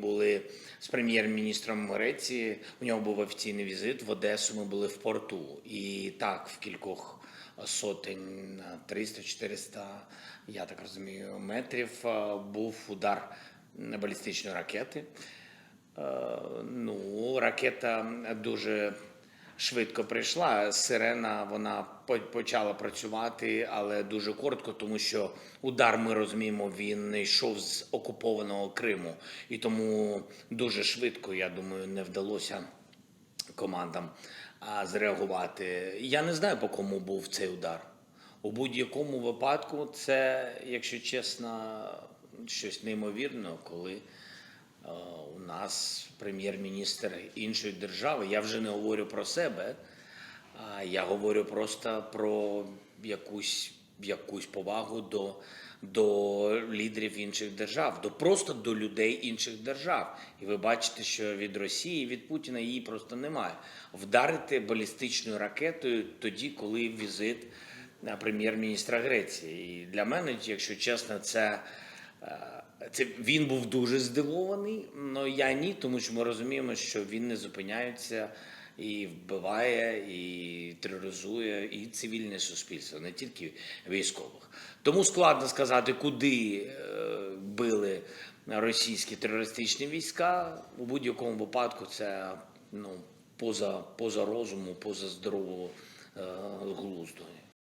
Були з прем'єр-міністром Греції. У нього був офіційний візит в Одесу. Ми були в порту. І так, в кількох сотень 300-400, я так розумію, метрів е, був удар балістичної ракети. Е, Ну, ракета дуже швидко прийшла. Сирена вона почала працювати, але дуже коротко, тому що удар, ми розуміємо, він не йшов з окупованого Криму. І тому дуже швидко, я думаю, не вдалося командам зреагувати. Я не знаю, по кому був цей удар. У будь-якому випадку, це, якщо чесно, щось неймовірне, коли у нас прем'єр-міністр іншої держави. Я вже не говорю про себе, а я говорю просто про якусь, якусь повагу до, до лідерів інших держав, до просто до людей інших держав. І ви бачите, що від Росії, від Путіна її просто немає. Вдарити балістичною ракетою тоді, коли візит е, прем'єр-міністра Греції. І для мене, якщо чесно, це. Це він був дуже здивований, але я ні, тому що ми розуміємо, що він не зупиняється і вбиває, і тероризує і цивільне суспільство, не тільки військових. Тому складно сказати, куди е, били російські терористичні війська. У будь-якому випадку це ну, поза, поза розуму, поза здорового е, глузду.